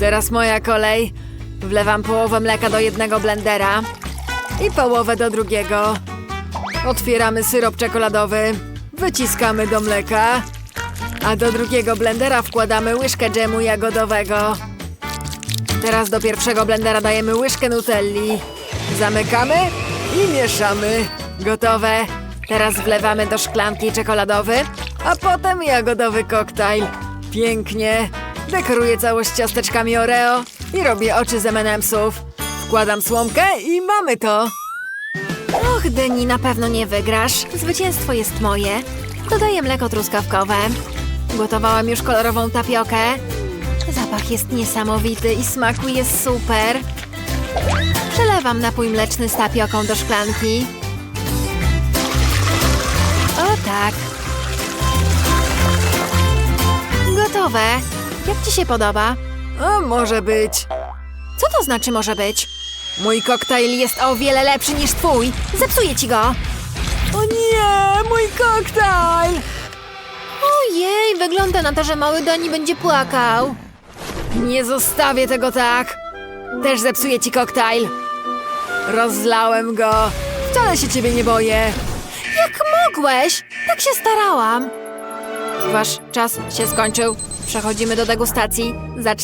Teraz moja kolej. Wlewam połowę mleka do jednego blendera i połowę do drugiego. Otwieramy syrop czekoladowy, wyciskamy do mleka, a do drugiego blendera wkładamy łyżkę dżemu jagodowego. Teraz do pierwszego blendera dajemy łyżkę nutelli. Zamykamy i mieszamy. Gotowe. Teraz wlewamy do szklanki czekoladowy, a potem jagodowy koktajl. Pięknie. Dekoruję całość ciasteczkami Oreo i robię oczy z M&M'sów. Wkładam słomkę i mamy to. Och, Deni, na pewno nie wygrasz. Zwycięstwo jest moje. Dodaję mleko truskawkowe. Gotowałam już kolorową tapiokę. Zapach jest niesamowity i smaku jest super. Przelewam napój mleczny z tapioką do szklanki. O tak. Gotowe. Jak ci się podoba? A może być. Co to znaczy może być? Mój koktajl jest o wiele lepszy niż twój. Zepsuję ci go. O nie, mój koktajl! Ojej, wygląda na to, że mały Dani będzie płakał. Nie zostawię tego tak. Też zepsuję ci koktajl. Rozlałem go. Wcale się ciebie nie boję. Jak mogłeś? Tak się starałam. Wasz czas się skończył. Przechodzimy do degustacji. Zacznij.